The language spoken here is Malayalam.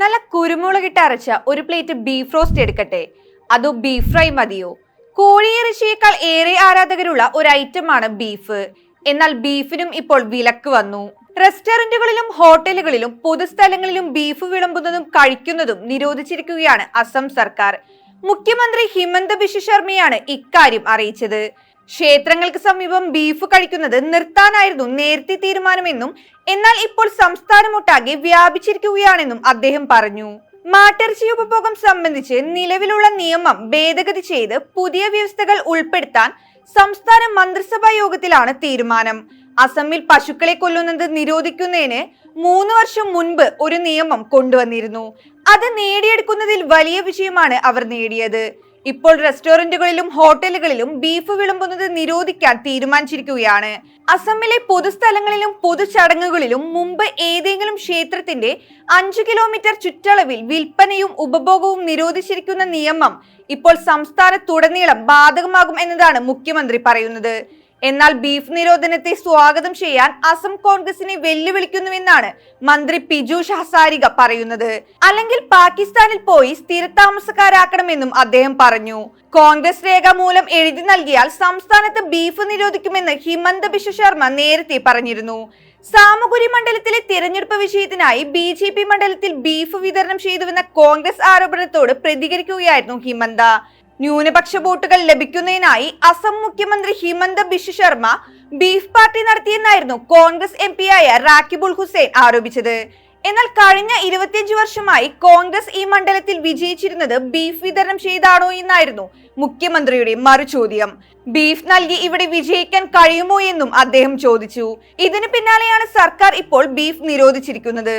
നല്ല കുരുമുളകിട്ട് അരച്ച ഒരു പ്ലേറ്റ് ബീഫ് റോസ്റ്റ് എടുക്കട്ടെ. അതോ ബീഫ് ഫ്രൈ മതിയോ? കോഴിയിറച്ചിയേക്കാൾ ഏറെ ആരാധകരുള്ള ഒരു ഐറ്റം ആണ് ബീഫ് എന്നാൽ ബീഫിനും ഇപ്പോൾ വിലക്ക് വന്നു. റെസ്റ്റോറന്റുകളിലും ഹോട്ടലുകളിലും പൊതുസ്ഥലങ്ങളിലും ബീഫ് വിളമ്പുന്നതും കഴിക്കുന്നതും നിരോധിച്ചിരിക്കുകയാണ് അസം സർക്കാർ. മുഖ്യമന്ത്രി ഹിമന്ത ബിശ്വ ശർമ്മയാണ് ഇക്കാര്യം അറിയിച്ചത്. ക്ഷേത്രങ്ങൾക്ക് സമീപം ബീഫ് കഴിക്കുന്നത് നിർത്താനായിരുന്നു നേരത്തെ തീരുമാനമെന്നും എന്നാൽ ഇപ്പോൾ സംസ്ഥാനമൊട്ടാകെ വ്യാപിച്ചിരിക്കുകയാണെന്നും അദ്ദേഹം പറഞ്ഞു. മാട്ടിറച്ചി ഉപഭോഗം സംബന്ധിച്ച് നിലവിലുള്ള നിയമം ഭേദഗതി ചെയ്ത് പുതിയ വ്യവസ്ഥകൾ ഉൾപ്പെടുത്താൻ സംസ്ഥാന മന്ത്രിസഭാ യോഗത്തിലാണ് തീരുമാനം. അസമിൽ പശുക്കളെ കൊല്ലുന്നത് നിരോധിക്കുന്നതിന് മൂന്ന് വർഷം മുൻപ് ഒരു നിയമം കൊണ്ടുവന്നിരുന്നു. അത് നേടിയെടുക്കുന്നതിൽ വലിയ വിജയമാണ് അവർ നേടിയത്. ഇപ്പോൾ റെസ്റ്റോറന്റുകളിലും ഹോട്ടലുകളിലും ബീഫ് വിളമ്പുന്നത് നിരോധിക്കാൻ തീരുമാനിച്ചിരിക്കുകയാണ്. അസമിലെ പൊതുസ്ഥലങ്ങളിലും പൊതുചടങ്ങുകളിലും മുമ്പ് ഏതെങ്കിലും ക്ഷേത്രത്തിന്റെ അഞ്ചു കിലോമീറ്റർ ചുറ്റളവിൽ വിൽപ്പനയും ഉപഭോഗവും നിരോധിച്ചിരിക്കുന്ന നിയമം ഇപ്പോൾ സംസ്ഥാനത്തുടനീളം ബാധകമാകും എന്നതാണ് മുഖ്യമന്ത്രി പറയുന്നത്. എന്നാൽ ബീഫ് നിരോധനത്തെ സ്വാഗതം ചെയ്യാൻ അസം കോൺഗ്രസിനെ വെല്ലുവിളിക്കുന്നുവെന്നാണ് മന്ത്രി പിജൂഷ് ഹസാരിക പറയുന്നത്. അല്ലെങ്കിൽ പാകിസ്ഥാനിൽ പോയി സ്ഥിരതാമസക്കാരാക്കണമെന്നും അദ്ദേഹം പറഞ്ഞു. കോൺഗ്രസ് രേഖ മൂലം എഴുതി നൽകിയാൽ സംസ്ഥാനത്ത് ബീഫ് നിരോധിക്കുമെന്ന് ഹിമന്ത ബിശ്വ ശർമ്മ നേരത്തെ പറഞ്ഞിരുന്നു. സാമഗുരി മണ്ഡലത്തിലെ തിരഞ്ഞെടുപ്പ് വിഷയത്തിനായി ബി ജെ പി മണ്ഡലത്തിൽ ബീഫ് വിതരണം ചെയ്തുവെന്ന കോൺഗ്രസ് ആരോപണത്തോട് പ്രതികരിക്കുകയായിരുന്നു ഹിമന്ത. ന്യൂനപക്ഷ വോട്ടുകൾ ലഭിക്കുന്നതിനായി അസം മുഖ്യമന്ത്രി ഹിമന്ത ബിശ്വ ശർമ്മ ബീഫ് പാർട്ടി നടത്തിയെന്നായിരുന്നു കോൺഗ്രസ് എം ആയ റാക്കിബുൾ ഹുസൈൻ ആരോപിച്ചത്. എന്നാൽ കഴിഞ്ഞ ഇരുപത്തിയഞ്ച് വർഷമായി കോൺഗ്രസ് ഈ മണ്ഡലത്തിൽ വിജയിച്ചിരുന്നത് ബീഫ് വിതരണം ചെയ്താണോ എന്നായിരുന്നു മുഖ്യമന്ത്രിയുടെ മറുചോദ്യം. ബീഫ് നൽകി ഇവിടെ വിജയിക്കാൻ കഴിയുമോ എന്നും അദ്ദേഹം ചോദിച്ചു. ഇതിനു പിന്നാലെയാണ് സർക്കാർ ഇപ്പോൾ ബീഫ് നിരോധിച്ചിരിക്കുന്നത്.